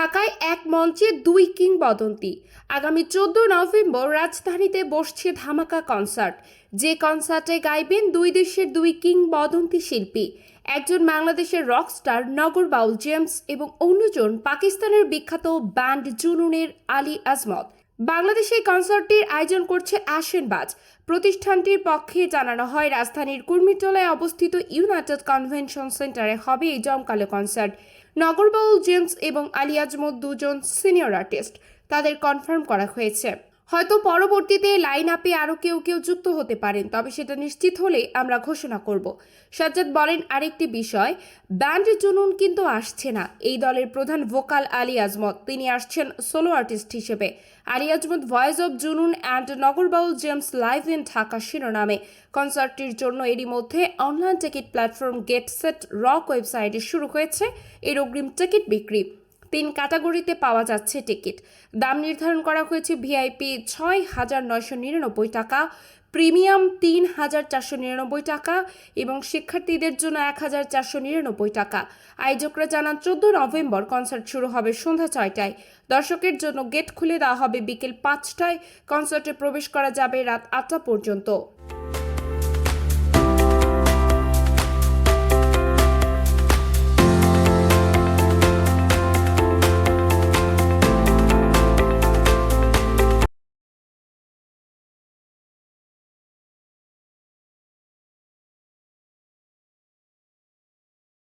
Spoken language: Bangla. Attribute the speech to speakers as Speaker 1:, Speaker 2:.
Speaker 1: ঢাকায় এক মঞ্চে দুই কিংবদন্তি। আগামী চোদ্দ নভেম্বর রাজধানীতে বসছে ধামাকা কনসার্ট। যে কনসার্টে গাইবেন দুই দেশের দুই কিংবদন্তি শিল্পী। একজন বাংলাদেশের রকস্টার নগর বাউল জেমস এবং অন্যজন পাকিস্তানের বিখ্যাত ব্যান্ড জুনুনের আলী আজমত। বাংলাদেশে কনসার্টটির আয়োজন করছে আশেনবাজ প্রতিষ্ঠানটির পক্ষে জানানো হয়, রাজধানীর কুর্মিটোলায় অবস্থিত ইউনাইটেড কনভেনশন সেন্টারে হবে এই জমকালো কনসার্ট। নগরবাউল জেমস এবং আলী আজমত দুজন সিনিয়র আর্টিস্ট। তাদের কনফার্ম করা হয়েছে। হয়তো পরবর্তীতে লাইন আপে আরও কেউ কেউ যুক্ত হতে পারেন, তবে সেটা নিশ্চিত হলে আমরা ঘোষণা করব। সাজ্জাদ বলেন আরেকটি বিষয়, ব্যান্ড জুনুন কিন্তু আসছে না। এই দলের প্রধান ভোকাল আলী আজমত, তিনি আসছেন সোলো আর্টিস্ট হিসেবে। Ali Azmat voice of Junoon and Nagarbaul James live in Dhaka শিরোনামে। কনসার্টটির জন্য এরই মধ্যে online ticket platform GetSet rock ওয়েবসাইটে শুরু হয়েছে, এর অগ্রিম টিকিট বিক্রি। তিন ক্যাটাগরিতে পাওয়া যাচ্ছে টিকিট। দাম নির্ধারণ করা হয়েছে ভিআইপি ছয় হাজার নয়শো নিরানব্বই টাকা, প্রিমিয়াম তিন হাজার চারশো নিরানব্বই টাকা এবং শিক্ষার্থীদের জন্য এক হাজার চারশো নিরানব্বই টাকা। আয়োজকরা জানান, চোদ্দ নভেম্বর কনসার্ট শুরু হবে সন্ধ্যা ছয়টায়। দর্শকের জন্য গেট খুলে দেওয়া হবে বিকেল পাঁচটায়। কনসার্টে প্রবেশ করা যাবে রাত আটটা পর্যন্ত।